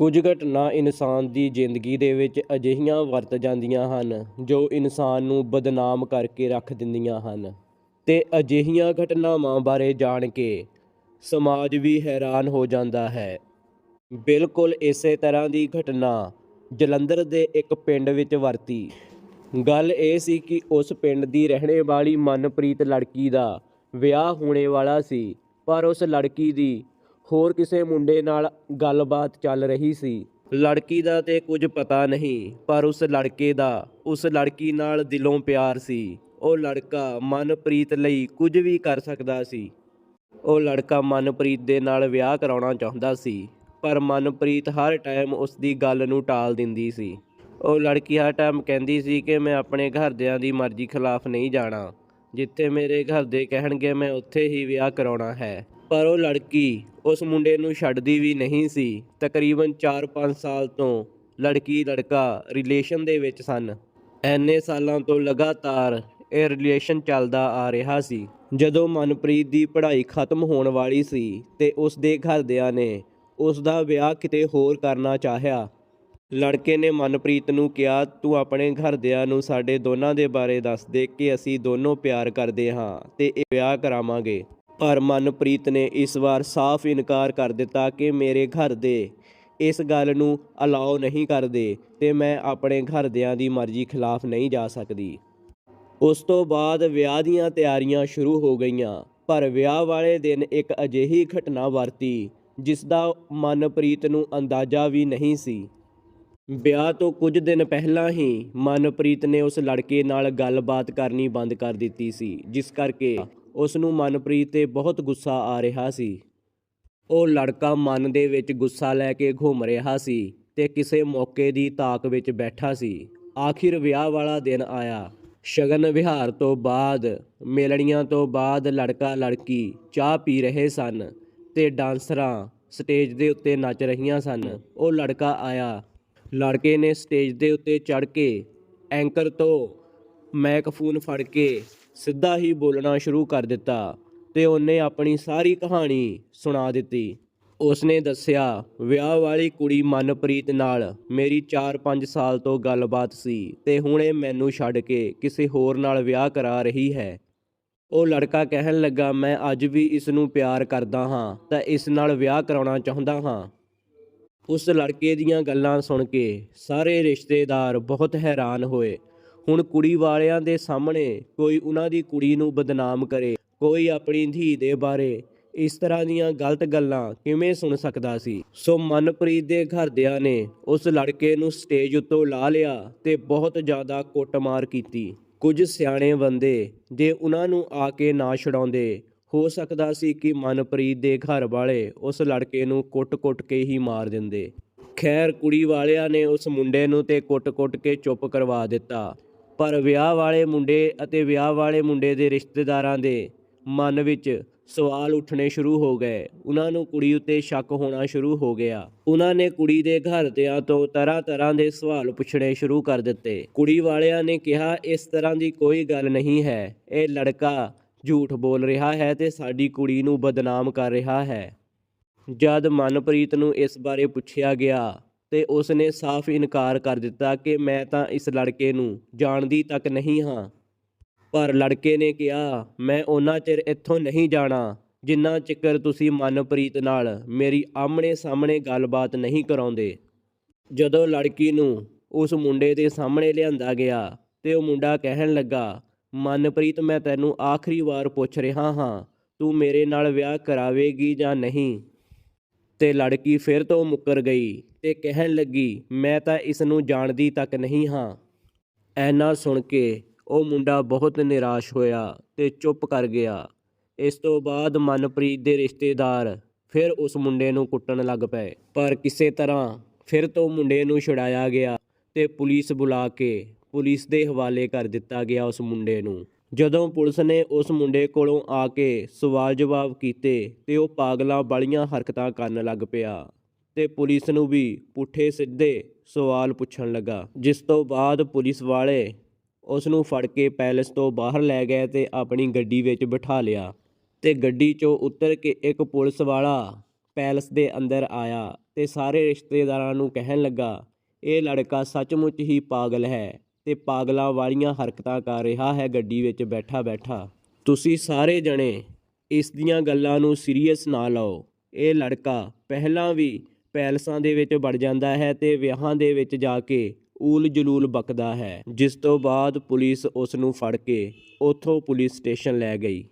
ਕੁਝ ਘਟਨਾ ਇਨਸਾਨ ਦੀ ਜ਼ਿੰਦਗੀ ਦੇ ਵਿੱਚ ਅਜਿਹੀਆਂ ਵਰਤ ਜਾਂਦੀਆਂ ਹਨ, ਜੋ ਇਨਸਾਨ ਨੂੰ ਬਦਨਾਮ ਕਰਕੇ ਰੱਖ ਦਿੰਦੀਆਂ ਹਨ। ਤੇ ਅਜਿਹੀਆਂ ਘਟਨਾਵਾਂ ਬਾਰੇ ਜਾਣ ਕੇ ਸਮਾਜ ਵੀ ਹੈਰਾਨ ਹੋ ਜਾਂਦਾ ਹੈ। ਬਿਲਕੁਲ ਇਸੇ ਤਰ੍ਹਾਂ ਦੀ ਘਟਨਾ ਜਲੰਧਰ ਦੇ ਇੱਕ ਪਿੰਡ ਵਿੱਚ ਵਰਤੀ। ਗੱਲ ਇਹ ਸੀ ਕਿ ਉਸ ਪਿੰਡ ਦੀ ਰਹਿਣੇ ਵਾਲੀ ਮਨਪ੍ਰੀਤ ਲੜਕੀ ਦਾ ਵਿਆਹ ਹੋਣੇ ਵਾਲਾ ਸੀ, ਪਰ ਉਸ ਲੜਕੀ ਦੀ ਹੋਰ ਕਿਸੇ ਮੁੰਡੇ ਨਾਲ ਗੱਲਬਾਤ ਚੱਲ ਰਹੀ ਸੀ। ਲੜਕੀ ਦਾ ਤੇ ਕੁਝ ਪਤਾ ਨਹੀਂ, ਪਰ ਉਸ ਲੜਕੇ ਦਾ, ਉਸ ਲੜਕੀ ਨਾਲ ਦਿਲੋਂ ਪਿਆਰ ਸੀ। ਉਹ ਲੜਕਾ ਮਨਪ੍ਰੀਤ ਲਈ ਕੁਝ ਵੀ ਕਰ ਸਕਦਾ ਸੀ। ਉਹ ਲੜਕਾ ਮਨਪ੍ਰੀਤ ਦੇ ਨਾਲ ਵਿਆਹ ਕਰਾਉਣਾ ਚਾਹੁੰਦਾ ਸੀ, ਪਰ ਮਨਪ੍ਰੀਤ ਹਰ ਟਾਈਮ ਉਸ ਦੀ ਗੱਲ ਨੂੰ ਟਾਲ ਦਿੰਦੀ ਸੀ। ਉਹ ਲੜਕੀ ਹਰ ਟਾਈਮ ਕਹਿੰਦੀ ਸੀ ਕਿ ਮੈਂ ਆਪਣੇ ਘਰਦਿਆਂ ਦੀ ਮਰਜ਼ੀ ਖਿਲਾਫ ਨਹੀਂ ਜਾਣਾ। ਜਿੱਥੇ ਮੇਰੇ ਘਰ ਦੇ ਕਹਿਣਗੇ, ਮੈਂ ਉੱਥੇ ਹੀ ਵਿਆਹ ਕਰਾਉਣਾ ਹੈ। ਪਰ ਉਹ ਲੜਕੀ ਉਸ ਮੁੰਡੇ ਨੂੰ ਛੱਡਦੀ ਵੀ ਨਹੀਂ ਸੀ। ਤਕਰੀਬਨ 4-5 ਸਾਲ ਤੋਂ ਲੜਕੀ ਲੜਕਾ ਰਿਲੇਸ਼ਨ ਦੇ ਵਿੱਚ ਸਨ। ਐਨੇ ਸਾਲਾਂ ਤੋਂ ਲਗਾਤਾਰ ਇਹ ਰਿਲੇਸ਼ਨ ਚੱਲਦਾ ਆ ਰਿਹਾ ਸੀ। ਜਦੋਂ ਮਨਪ੍ਰੀਤ ਦੀ ਪੜ੍ਹਾਈ ਖਤਮ ਹੋਣ ਵਾਲੀ ਸੀ ਤੇ ਉਸ ਦੇ ਘਰਦਿਆਂ ਨੇ ਉਸ ਦਾ ਵਿਆਹ ਕਿਤੇ ਹੋਰ ਕਰਨਾ ਚਾਹਿਆ। ਲੜਕੇ ਨੇ ਮਨਪ੍ਰੀਤ ਨੂੰ ਕਿਹਾ, ਤੂੰ ਆਪਣੇ ਘਰਦਿਆਂ ਨੂੰ ਸਾਡੇ ਦੋਨਾਂ ਦੇ ਬਾਰੇ ਦੱਸ ਦੇ ਕਿ ਅਸੀਂ ਦੋਨੋਂ ਪਿਆਰ ਕਰਦੇ ਹਾਂ ਤੇ ਇਹ ਵਿਆਹ ਕਰਾਵਾਂਗੇ। ਪਰ ਮਨਪ੍ਰੀਤ ਨੇ ਇਸ ਵਾਰ ਸਾਫ਼ ਇਨਕਾਰ ਕਰ ਦਿੱਤਾ ਕਿ ਮੇਰੇ ਘਰ ਦੇ ਇਸ ਗੱਲ ਨੂੰ ਅਲਾਉ ਨਹੀਂ ਕਰਦੇ ਤੇ ਮੈਂ ਆਪਣੇ ਘਰਦਿਆਂ ਦੀ ਮਰਜ਼ੀ ਖਿਲਾਫ ਨਹੀਂ ਜਾ ਸਕਦੀ। ਉਸ ਤੋਂ ਬਾਅਦ ਵਿਆਹ ਦੀਆਂ ਤਿਆਰੀਆਂ ਸ਼ੁਰੂ ਹੋ ਗਈਆਂ, ਪਰ ਵਿਆਹ ਵਾਲੇ ਦਿਨ ਇੱਕ ਅਜਿਹੀ ਘਟਨਾ ਵਰਤੀ ਜਿਸ ਦਾ ਮਨਪ੍ਰੀਤ ਨੂੰ ਅੰਦਾਜ਼ਾ ਵੀ ਨਹੀਂ ਸੀ। ਵਿਆਹ ਤੋਂ ਕੁਝ ਦਿਨ ਪਹਿਲਾਂ ਹੀ ਮਨਪ੍ਰੀਤ ਨੇ ਉਸ ਲੜਕੇ ਨਾਲ ਗੱਲਬਾਤ ਕਰਨੀ ਬੰਦ ਕਰ ਦਿੱਤੀ ਸੀ, ਜਿਸ ਕਰਕੇ ਉਸ ਨੂੰ ਮਨਪ੍ਰੀਤ ਤੇ ਬਹੁਤ ਗੁੱਸਾ ਆ ਰਿਹਾ ਸੀ। ਉਹ ਲੜਕਾ ਮਨ ਦੇ ਵਿੱਚ ਗੁੱਸਾ ਲੈ ਕੇ ਘੁੰਮ ਰਿਹਾ ਸੀ ਤੇ ਕਿਸੇ ਮੌਕੇ ਦੀ ਤਾਕ ਵਿੱਚ ਬੈਠਾ ਸੀ। ਆਖਿਰ ਵਿਆਹ ਵਾਲਾ ਦਿਨ ਆਇਆ। ਸ਼ਗਨ ਵਿਹਾਰ ਤੋਂ ਬਾਅਦ, ਮੇਲਣੀਆਂ ਤੋਂ ਬਾਅਦ ਲੜਕਾ ਲੜਕੀ ਚਾਹ ਪੀ ਰਹੇ ਸਨ ਤੇ ਡਾਂਸਰਾਂ ਸਟੇਜ ਦੇ ਉੱਤੇ ਨੱਚ ਰਹੀਆਂ ਸਨ। ਉਹ ਲੜਕਾ ਆਇਆ। ਲੜਕੇ ਨੇ ਸਟੇਜ ਦੇ ਉੱਤੇ ਚੜ ਕੇ ਐਂਕਰ ਤੋਂ ਮੈਕਫੋਨ ਫੜ ਕੇ ਸਿੱਧਾ ਹੀ ਬੋਲਣਾ ਸ਼ੁਰੂ ਕਰ ਦਿੱਤਾ ਤੇ ਉਹਨੇ ਆਪਣੀ ਸਾਰੀ ਕਹਾਣੀ ਸੁਣਾ ਦਿੱਤੀ। ਉਸਨੇ ਦੱਸਿਆ, ਵਿਆਹ ਵਾਲੀ ਕੁੜੀ ਮਨਪ੍ਰੀਤ ਨਾਲ ਮੇਰੀ 4-5 ਸਾਲ ਤੋਂ ਗੱਲਬਾਤ ਸੀ ਤੇ ਹੁਣ ਇਹ ਮੈਨੂੰ ਛੱਡ ਕੇ ਕਿਸੇ ਹੋਰ ਨਾਲ ਵਿਆਹ ਕਰਾ ਰਹੀ ਹੈ। ਉਹ ਲੜਕਾ ਕਹਿਣ ਲੱਗਾ, ਮੈਂ ਅੱਜ ਵੀ ਇਸ ਨੂੰ ਪਿਆਰ ਕਰਦਾ ਹਾਂ, ਤਾਂ ਇਸ ਨਾਲ ਵਿਆਹ ਕਰਾਉਣਾ ਚਾਹੁੰਦਾ ਹਾਂ। ਉਸ ਲੜਕੇ ਦੀਆਂ ਗੱਲਾਂ ਸੁਣ ਕੇ ਸਾਰੇ ਰਿਸ਼ਤੇਦਾਰ ਬਹੁਤ ਹੈਰਾਨ ਹੋਏ ਹੁਣ ਕੁੜੀ ਵਾਲਿਆਂ ਦੇ ਸਾਹਮਣੇ ਕੋਈ ਉਹਨਾਂ ਦੀ ਕੁੜੀ ਨੂੰ ਬਦਨਾਮ ਕਰੇ, ਕੋਈ ਆਪਣੀ ਧੀ ਦੇ ਬਾਰੇ ਇਸ ਤਰ੍ਹਾਂ ਦੀਆਂ ਗਲਤ ਗੱਲਾਂ ਕਿਵੇਂ ਸੁਣ ਸਕਦਾ ਸੀ? ਸੋ ਮਨਪ੍ਰੀਤ ਦੇ ਘਰਦਿਆਂ ਨੇ ਉਸ ਲੜਕੇ ਨੂੰ ਸਟੇਜ ਉੱਤੋਂ ਲਾ ਲਿਆ ਤੇ ਬਹੁਤ ਜ਼ਿਆਦਾ ਕੁੱਟਮਾਰ ਕੀਤੀ। ਕੁਝ ਸਿਆਣੇ ਬੰਦੇ ਜੇ ਉਹਨਾਂ ਨੂੰ ਆ ਕੇ ਨਾ ਛਡਾਉਂਦੇ, ਹੋ ਸਕਦਾ ਸੀ ਕਿ ਮਨਪ੍ਰੀਤ ਦੇ ਘਰ ਵਾਲੇ ਉਸ ਲੜਕੇ ਨੂੰ ਕੁੱਟ-ਕੁੱਟ ਕੇ ਹੀ ਮਾਰ ਦਿੰਦੇ। ਖੈਰ, ਕੁੜੀ ਵਾਲਿਆਂ ਨੇ ਉਸ ਮੁੰਡੇ ਨੂੰ ਤੇ ਕੁੱਟ-ਕੁੱਟ ਕੇ ਚੁੱਪ ਕਰਵਾ ਦਿੱਤਾ। ਪਰ ਵਿਆਹ ਵਾਲੇ ਮੁੰਡੇ ਅਤੇ ਵਿਆਹ ਵਾਲੇ ਮੁੰਡੇ ਦੇ ਰਿਸ਼ਤੇਦਾਰਾਂ ਦੇ ਮਨ ਵਿੱਚ ਸਵਾਲ ਉੱਠਣੇ ਸ਼ੁਰੂ ਹੋ ਗਏ। ਉਹਨਾਂ ਨੂੰ ਕੁੜੀ ਉੱਤੇ ਸ਼ੱਕ ਹੋਣਾ ਸ਼ੁਰੂ ਹੋ ਗਿਆ। ਉਹਨਾਂ ਨੇ ਕੁੜੀ ਦੇ ਘਰਦਿਆਂ ਤੋਂ ਤਰ੍ਹਾਂ-ਤਰ੍ਹਾਂ ਦੇ ਸਵਾਲ ਪੁੱਛਣੇ ਸ਼ੁਰੂ ਕਰ ਦਿੱਤੇ। ਕੁੜੀ ਵਾਲਿਆਂ ਨੇ ਕਿਹਾ, ਇਸ ਤਰ੍ਹਾਂ ਦੀ ਕੋਈ ਗੱਲ ਨਹੀਂ ਹੈ। ਇਹ ਲੜਕਾ ਝੂਠ ਬੋਲ ਰਿਹਾ ਹੈ ਤੇ ਸਾਡੀ ਕੁੜੀ ਨੂੰ ਬਦਨਾਮ ਕਰ ਰਿਹਾ ਹੈ। ਜਦ ਮਨਪ੍ਰੀਤ ਨੂੰ ਇਸ ਬਾਰੇ ਪੁੱਛਿਆ ਗਿਆ ਤੇ ਉਸ ਨੇ ਸਾਫ਼ ਇਨਕਾਰ ਕਰ ਦਿੱਤਾ ਕਿ ਮੈਂ ਤਾਂ ਇਸ ਲੜਕੇ ਨੂੰ ਜਾਣਦੀ ਤੱਕ ਨਹੀਂ ਹਾਂ। ਪਰ ਲੜਕੇ ਨੇ ਕਿਹਾ, ਮੈਂ ਉਹਨਾਂ ਚਿਰ ਇੱਥੋਂ ਨਹੀਂ ਜਾਣਾ ਜਿੰਨਾ ਚਿਕਰ ਤੁਸੀਂ ਮਨਪ੍ਰੀਤ ਨਾਲ ਮੇਰੀ ਆਮਣੇ ਸਾਹਮਣੇ ਗੱਲਬਾਤ ਨਹੀਂ ਕਰਾਉਂਦੇ। ਜਦੋਂ ਲੜਕੀ ਨੂੰ ਉਸ ਮੁੰਡੇ ਦੇ ਸਾਹਮਣੇ ਲਿਆਂਦਾ ਗਿਆ ਤੇ ਉਹ ਮੁੰਡਾ ਕਹਿਣ ਲੱਗਾ, ਮਨਪ੍ਰੀਤ, ਮੈਂ ਤੈਨੂੰ ਆਖਰੀ ਵਾਰ ਪੁੱਛ ਰਿਹਾ ਹਾਂ, ਤੂੰ ਮੇਰੇ ਨਾਲ ਵਿਆਹ ਕਰਾਵੇਗੀ ਜਾਂ ਨਹੀਂ? ਤੇ ਲੜਕੀ ਫਿਰ ਤੋਂ ਮੁੱਕਰ ਗਈ। ਤੇ ਕਹਿਣ ਲੱਗੀ, ਮੈਂ ਤਾਂ ਇਸ ਨੂੰ ਜਾਣਦੀ ਤੱਕ ਨਹੀਂ ਹਾਂ। ਐਨਾ ਸੁਣ ਕੇ ਉਹ ਮੁੰਡਾ ਬਹੁਤ ਨਿਰਾਸ਼ ਹੋਇਆ ਤੇ ਚੁੱਪ ਕਰ ਗਿਆ। ਇਸ ਤੋਂ ਬਾਅਦ ਮਨਪ੍ਰੀਤ ਦੇ ਰਿਸ਼ਤੇਦਾਰ ਫਿਰ ਉਸ ਮੁੰਡੇ ਨੂੰ ਕੁੱਟਣ ਲੱਗ ਪਏ। ਪਰ ਕਿਸੇ ਤਰ੍ਹਾਂ ਫਿਰ ਤੋਂ ਮੁੰਡੇ ਨੂੰ ਛੁਡਾਇਆ ਗਿਆ ਤੇ ਪੁਲਿਸ ਬੁਲਾ ਕੇ ਪੁਲਿਸ ਦੇ ਹਵਾਲੇ ਕਰ ਦਿੱਤਾ ਗਿਆ ਉਸ ਮੁੰਡੇ ਨੂੰ। ਜਦੋਂ ਪੁਲਿਸ ਨੇ ਉਸ ਮੁੰਡੇ ਕੋਲੋਂ ਆ ਕੇ ਸਵਾਲ ਜਵਾਬ ਕੀਤੇ ਤੇ ਉਹ ਪਾਗਲਾਂ ਵਾਲੀਆਂ ਹਰਕਤਾਂ ਕਰਨ ਲੱਗ ਪਿਆ। ਤੇ ਪੁਲਿਸ ਨੂੰ ਵੀ ਪੁੱਠੇ ਸਿੱਧੇ ਸਵਾਲ ਪੁੱਛਣ ਲੱਗਾ, ਜਿਸ ਤੋਂ ਬਾਅਦ ਪੁਲਿਸ ਵਾਲੇ ਉਸ ਨੂੰ ਫੜ ਕੇ ਪੈਲਸ ਤੋਂ ਬਾਹਰ ਲੈ ਗਏ ਤੇ ਆਪਣੀ ਗੱਡੀ ਵਿੱਚ ਬਿਠਾ ਲਿਆ ਤੇ ਗੱਡੀ 'ਚੋਂ ਉਤਰ ਕੇ ਇੱਕ ਪੁਲਿਸ ਵਾਲਾ ਪੈਲਸ ਦੇ ਅੰਦਰ ਆਇਆ ਤੇ ਸਾਰੇ ਰਿਸ਼ਤੇਦਾਰਾਂ ਨੂੰ ਕਹਿਣ ਲੱਗਾ, ਇਹ ਲੜਕਾ ਸੱਚਮੁੱਚ ਹੀ ਪਾਗਲ ਹੈ ਤੇ ਪਾਗਲਾਂ ਵਾਲੀਆਂ ਹਰਕਤਾਂ ਕਰ ਰਿਹਾ ਹੈ ਗੱਡੀ ਵਿੱਚ ਬੈਠਾ ਬੈਠਾ ਤੁਸੀਂ ਸਾਰੇ ਜਣੇ ਇਸ ਦੀਆਂ ਗੱਲਾਂ ਨੂੰ ਸੀਰੀਅਸ ਨਾ ਲਓ। ਇਹ ਲੜਕਾ ਪਹਿਲਾਂ ਵੀ ਪੈਲਸਾਂ ਦੇ ਵਿੱਚ ਵੜ ਜਾਂਦਾ ਹੈ ਤੇ ਵਿਆਹਾਂ ਦੇ ਵਿੱਚ ਜਾ ਕੇ ਊਲ ਜਲੂਲ ਬਕਦਾ ਹੈ। ਜਿਸ ਤੋਂ ਬਾਅਦ ਪੁਲਿਸ ਉਸ ਨੂੰ ਫੜ ਕੇ ਉੱਥੋਂ ਪੁਲਿਸ ਸਟੇਸ਼ਨ ਲੈ ਗਈ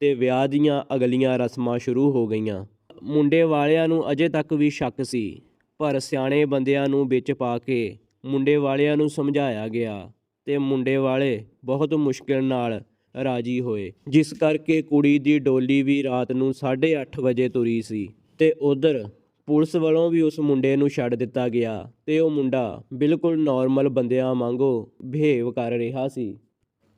ਤੇ ਵਿਆਹ ਦੀਆਂ ਅਗਲੀਆਂ ਰਸਮਾਂ ਸ਼ੁਰੂ ਹੋ ਗਈਆਂ। ਮੁੰਡੇ ਵਾਲਿਆਂ ਨੂੰ ਅਜੇ ਤੱਕ ਵੀ ਸ਼ੱਕ ਸੀ, ਪਰ ਸਿਆਣੇ ਬੰਦਿਆਂ ਨੂੰ ਵਿੱਚ ਪਾ ਕੇ ਮੁੰਡੇ ਵਾਲਿਆਂ ਨੂੰ ਸਮਝਾਇਆ ਗਿਆ ਤੇ ਮੁੰਡੇ ਵਾਲੇ ਬਹੁਤ ਮੁਸ਼ਕਿਲ ਨਾਲ ਰਾਜੀ ਹੋਏ। ਜਿਸ ਕਰਕੇ ਕੁੜੀ ਦੀ ਡੋਲੀ ਵੀ ਰਾਤ ਨੂੰ 8:30 ਵਜੇ ਤੁਰੀ ਸੀ ਤੇ ਉਧਰ ਪੁਲਿਸ ਵੱਲੋਂ ਵੀ ਉਸ ਮੁੰਡੇ ਨੂੰ ਛੱਡ ਦਿੱਤਾ ਗਿਆ ਤੇ ਉਹ ਮੁੰਡਾ ਬਿਲਕੁਲ ਨਾਰਮਲ ਬੰਦਿਆਂ ਵਾਂਗੂ ਬਿਹੇਵ ਕਰ ਰਿਹਾ ਸੀ।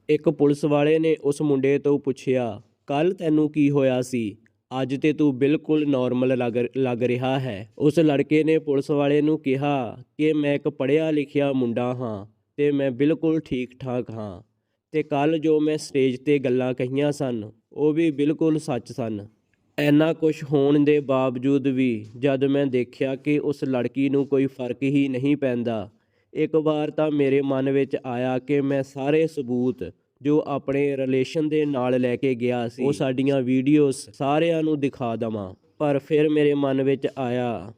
ਇੱਕ ਪੁਲਿਸ ਵਾਲੇ ਨੇ ਉਸ ਮੁੰਡੇ ਤੋਂ ਪੁੱਛਿਆ, ਕੱਲ ਤੈਨੂੰ ਕੀ ਹੋਇਆ ਸੀ? ਅੱਜ ਤੇ ਤੂੰ ਬਿਲਕੁਲ ਨਾਰਮਲ ਲੱਗ ਲੱਗ ਰਿਹਾ ਹੈ। ਉਸ ਲੜਕੇ ਨੇ ਪੁਲਿਸ ਵਾਲੇ ਨੂੰ ਕਿਹਾ ਕਿ ਮੈਂ ਇੱਕ ਪੜ੍ਹਿਆ ਲਿਖਿਆ ਮੁੰਡਾ ਹਾਂ ਤੇ ਮੈਂ ਬਿਲਕੁਲ ਠੀਕ ਠਾਕ ਹਾਂ ਤੇ ਕੱਲ ਜੋ ਮੈਂ ਸਟੇਜ ਤੇ ਗੱਲਾਂ ਕਹੀਆਂ ਸਨ, ਉਹ ਵੀ ਬਿਲਕੁਲ ਸੱਚ ਸਨ। ਇੰਨਾ ਕੁਛ ਹੋਣ ਦੇ ਬਾਵਜੂਦ ਵੀ ਜਦ ਮੈਂ ਦੇਖਿਆ ਕਿ ਉਸ ਲੜਕੀ ਨੂੰ ਕੋਈ ਫ਼ਰਕ ਹੀ ਨਹੀਂ ਪੈਂਦਾ, ਇੱਕ ਵਾਰ ਤਾਂ ਮੇਰੇ ਮਨ ਵਿੱਚ ਆਇਆ ਕਿ ਮੈਂ ਸਾਰੇ ਸਬੂਤ ਜੋ ਆਪਣੇ ਰਿਲੇਸ਼ਨ ਦੇ ਨਾਲ ਲੈ ਕੇ ਗਿਆ ਸੀ, ਉਹ ਸਾਡੀਆਂ ਵੀਡੀਓਜ਼ ਸਾਰਿਆਂ ਨੂੰ ਦਿਖਾ ਦਵਾਂ। ਪਰ ਫਿਰ ਮੇਰੇ ਮਨ ਵਿੱਚ ਆਇਆ,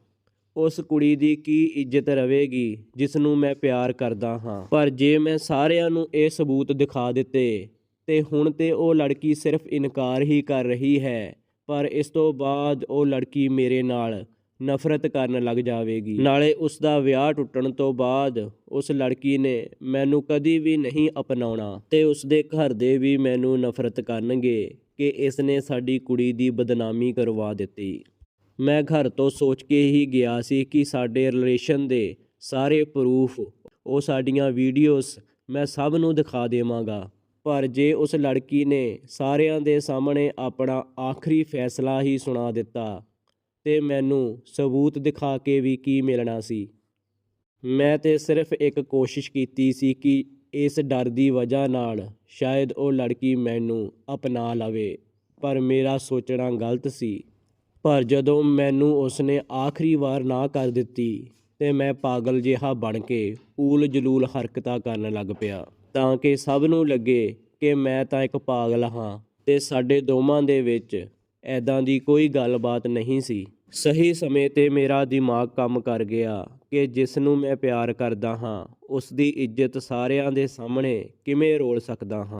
ਉਸ ਕੁੜੀ ਦੀ ਕੀ ਇੱਜ਼ਤ ਰਵੇਗੀ ਜਿਸ ਨੂੰ ਮੈਂ ਪਿਆਰ ਕਰਦਾ ਹਾਂ? ਪਰ ਜੇ ਮੈਂ ਸਾਰਿਆਂ ਨੂੰ ਇਹ ਸਬੂਤ ਦਿਖਾ ਦਿੱਤੇ, ਤੇ ਹੁਣ ਤੇ ਉਹ ਲੜਕੀ ਸਿਰਫ ਇਨਕਾਰ ਹੀ ਕਰ ਰਹੀ ਹੈ। ਪਰ ਇਸ ਤੋਂ ਬਾਅਦ ਉਹ ਲੜਕੀ ਮੇਰੇ ਨਾਲ ਨਫ਼ਰਤ ਕਰਨ ਲੱਗ ਜਾਵੇਗੀ। ਨਾਲੇ ਉਸ ਦਾ ਵਿਆਹ ਟੁੱਟਣ ਤੋਂ ਬਾਅਦ ਉਸ ਲੜਕੀ ਨੇ ਮੈਨੂੰ ਕਦੀ ਵੀ ਨਹੀਂ ਅਪਣਾਉਣਾ ਤੇ ਉਸ ਦੇ ਘਰ ਦੇ ਵੀ ਮੈਨੂੰ ਨਫ਼ਰਤ ਕਰਨਗੇ ਕਿ ਇਸ ਨੇ ਸਾਡੀ ਕੁੜੀ ਦੀ ਬਦਨਾਮੀ ਕਰਵਾ ਦਿੱਤੀ। ਮੈਂ ਘਰ ਤੋਂ ਸੋਚ ਕੇ ਹੀ ਗਿਆ ਸੀ ਕਿ ਸਾਡੇ ਰਿਲੇਸ਼ਨ ਦੇ ਸਾਰੇ ਪ੍ਰੂਫ, ਉਹ ਸਾਡੀਆਂ ਵੀਡੀਓਜ਼ ਮੈਂ ਸਭ ਨੂੰ ਦਿਖਾ ਦੇਵਾਂਗਾ। ਪਰ ਜੇ ਉਸ ਲੜਕੀ ਨੇ ਸਾਰਿਆਂ ਦੇ ਸਾਹਮਣੇ ਆਪਣਾ ਆਖਰੀ ਫੈਸਲਾ ਹੀ ਸੁਣਾ ਦਿੱਤਾ, ਤੇ ਮੈਨੂੰ ਸਬੂਤ ਦਿਖਾ ਕੇ ਵੀ ਕੀ ਮਿਲਣਾ ਸੀ। ਮੈਂ ਤੇ ਸਿਰਫ ਇੱਕ ਕੋਸ਼ਿਸ਼ ਕੀਤੀ ਸੀ ਕਿ ਇਸ ਡਰ ਦੀ ਵਜ੍ਹਾ ਨਾਲ ਸ਼ਾਇਦ ਉਹ ਲੜਕੀ ਮੈਨੂੰ ਅਪਣਾ ਲਵੇ, ਪਰ ਮੇਰਾ ਸੋਚਣਾ ਗਲਤ ਸੀ। ਪਰ ਜਦੋਂ ਮੈਨੂੰ ਉਸਨੇ ਆਖਰੀ ਵਾਰ ਨਾ ਕਰ ਦਿੱਤੀ, ਤੇ ਮੈਂ ਪਾਗਲ ਜਿਹਾ ਬਣ ਕੇ ਊਲ ਜਲੂਲ ਹਰਕਤਾਂ ਕਰਨ ਲੱਗ ਪਿਆ। ਤਾਂ ਕਿ ਸਭ ਨੂੰ ਲੱਗੇ ਕਿ ਮੈਂ ਤਾਂ ਇੱਕ ਪਾਗਲ ਹਾਂ ਤੇ ਸਾਡੇ ਦੋਵਾਂ ਦੇ ਵਿੱਚ ਐਦਾਂ ਦੀ ਕੋਈ ਗੱਲਬਾਤ ਨਹੀਂ ਸੀ। ਸਹੀ ਸਮੇਂ ਤੇ ਮੇਰਾ ਦਿਮਾਗ ਕੰਮ ਕਰ ਗਿਆ ਕਿ ਜਿਸ ਨੂੰ ਮੈਂ ਪਿਆਰ ਕਰਦਾ ਹਾਂ, ਉਸ ਦੀ ਇੱਜ਼ਤ ਸਾਰਿਆਂ ਦੇ ਸਾਹਮਣੇ ਕਿਵੇਂ ਰੋਲ ਸਕਦਾ ਹਾਂ।